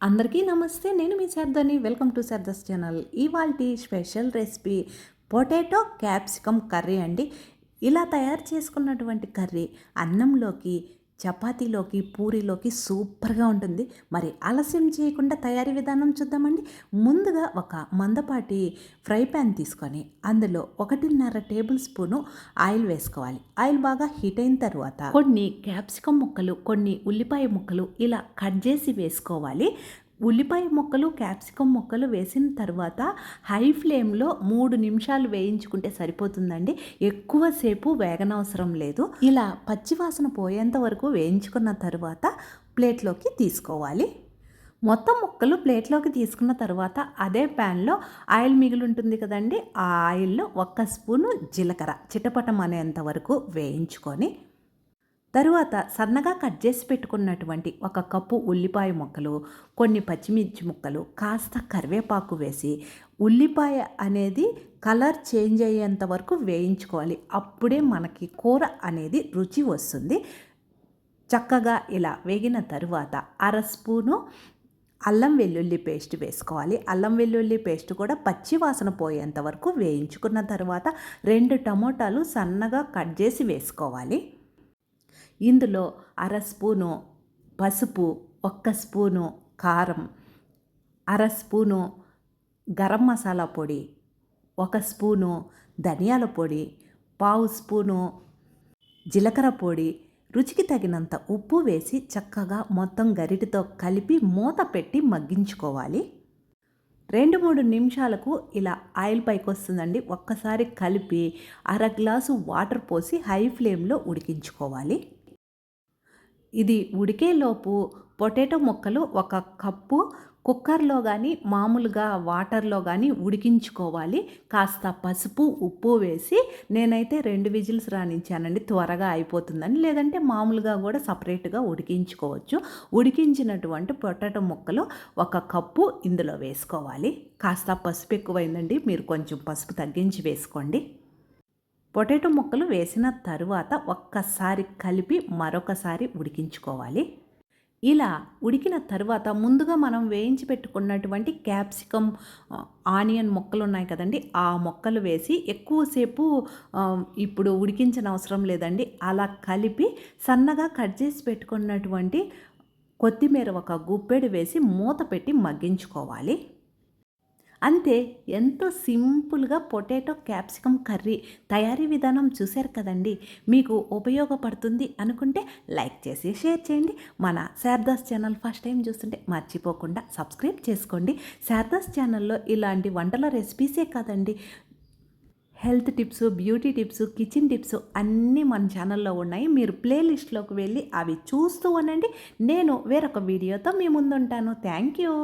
అందరికీ నమస్తే నేను మీ శారదని. Welcome to Sharada's channel. ఇవాల్టి special recipe potato capsicum curry అండి. ఇలా తయారు చేసుకున్నటువంటి కర్రీ అన్నంలోకి చపాతీలోకి పూరీలోకి సూపర్గా ఉంటుంది. మరి ఆలస్యం చేయకుండా తయారీ విధానం చూద్దామండి. ముందుగా ఒక మందపాటి ఫ్రై ప్యాన్ తీసుకొని అందులో ఒకటిన్నర టేబుల్ స్పూను ఆయిల్ వేసుకోవాలి. ఆయిల్ బాగా హీట్ అయిన తర్వాత కొన్ని క్యాప్సికమ్ ముక్కలు కొన్ని ఉల్లిపాయ ముక్కలు ఇలా కట్ చేసి వేసుకోవాలి. ఉల్లిపాయ ముక్కలు క్యాప్సికమ్ ముక్కలు వేసిన తర్వాత హై ఫ్లేమ్లో మూడు నిమిషాలు వేయించుకుంటే సరిపోతుందండి. ఎక్కువసేపు వేగనవసరం లేదు. ఇలా పచ్చివాసన పోయేంత వరకు వేయించుకున్న తర్వాత ప్లేట్లోకి తీసుకోవాలి. మొత్తం ముక్కలు ప్లేట్లోకి తీసుకున్న తర్వాత అదే ప్యాన్లో ఆయిల్ మిగిలి ఉంటుంది కదండి ఆ ఆయిల్లో ఒక్క స్పూను జీలకర్ర చిటపటం అనేంత వరకు వేయించుకొని తరువాత సన్నగా కట్ చేసి పెట్టుకున్నటువంటి ఒక కప్పు ఉల్లిపాయ ముక్కలు కొన్ని పచ్చిమిర్చి ముక్కలు కాస్త కరివేపాకు వేసి ఉల్లిపాయ అనేది కలర్ చేంజ్ అయ్యేంత వరకు వేయించుకోవాలి. అప్పుడే మనకి కూర అనేది రుచి వస్తుంది. చక్కగా ఇలా వేగిన తరువాత అర స్పూను అల్లం వెల్లుల్లి పేస్ట్ వేసుకోవాలి. అల్లం వెల్లుల్లి పేస్ట్ కూడా పచ్చి వాసన పోయేంత వరకు వేయించుకున్న తర్వాత రెండు టమోటాలు సన్నగా కట్ చేసి వేసుకోవాలి. ఇందులో అర స్పూను పసుపు ఒక్క స్పూను కారం అర స్పూను గరం మసాలా పొడి ఒక స్పూను ధనియాల పొడి పావు స్పూను జీలకర్ర పొడి రుచికి తగినంత ఉప్పు వేసి చక్కగా మొత్తం గరిటితో కలిపి మూత పెట్టి మగ్గించుకోవాలి. రెండు మూడు నిమిషాలకు ఇలా ఆయిల్ పైకి వస్తుందండి. ఒక్కసారి కలిపి అర గ్లాసు వాటర్ పోసి హై ఫ్లేమ్లో ఉడికించుకోవాలి. ఇది ఉడికేలోపు పొటాటో ముక్కలు ఒక కప్పు కుక్కర్లో కానీ మామూలుగా వాటర్లో కానీ ఉడికించుకోవాలి. కాస్త పసుపు ఉప్పు వేసి నేనైతే రెండు విజిల్స్ రాణించానండి. త్వరగా అయిపోతుందని. లేదంటే మామూలుగా కూడా సపరేట్గా ఉడికించుకోవచ్చు. ఉడికించినటువంటి పొటాటో ముక్కలు ఒక కప్పు ఇందులో వేసుకోవాలి. కాస్త పసుపు ఎక్కువైందండి. మీరు కొంచెం పసుపు తగ్గించి వేసుకోండి. పొటాటో ముక్కలు వేసిన తరువాత ఒక్కసారి కలిపి మరొకసారి ఉడికించుకోవాలి. ఇలా ఉడికిన తర్వాత ముందుగా మనం వేయించి పెట్టుకున్నటువంటి క్యాప్సికమ్ ఆనియన్ మొక్కలు ఉన్నాయి కదండి ఆ మొక్కలు వేసి ఎక్కువసేపు ఇప్పుడు ఉడికించిన అవసరం లేదండి అలా కలిపి సన్నగా కట్ చేసి పెట్టుకున్నటువంటి కొత్తిమీర ఒక గుప్పెడు వేసి మూత పెట్టి మగ్గించుకోవాలి. అంతే ఎంతో సింపుల్గా పొటాటో క్యాప్సికమ్ కర్రీ తయారీ విధానం చూశారు కదండి. మీకు ఉపయోగపడుతుంది అనుకుంటే లైక్ చేసి షేర్ చేయండి. మన శారదాస్ ఛానల్ ఫస్ట్ టైం చూస్తుంటే మర్చిపోకుండా సబ్స్క్రైబ్ చేసుకోండి. శారదాస్ ఛానల్లో ఇలాంటి వంటల రెసిపీసే కాదండి. Health tips beauty tips kitchen tips అన్నీ మన ఛానల్లో ఉన్నాయి. మీరు ప్లేలిస్ట్లోకి వెళ్ళి అవి చూస్తూ ఉండండి. నేను వేరొక వీడియోతో మీ ముందుంటాను. Thank you.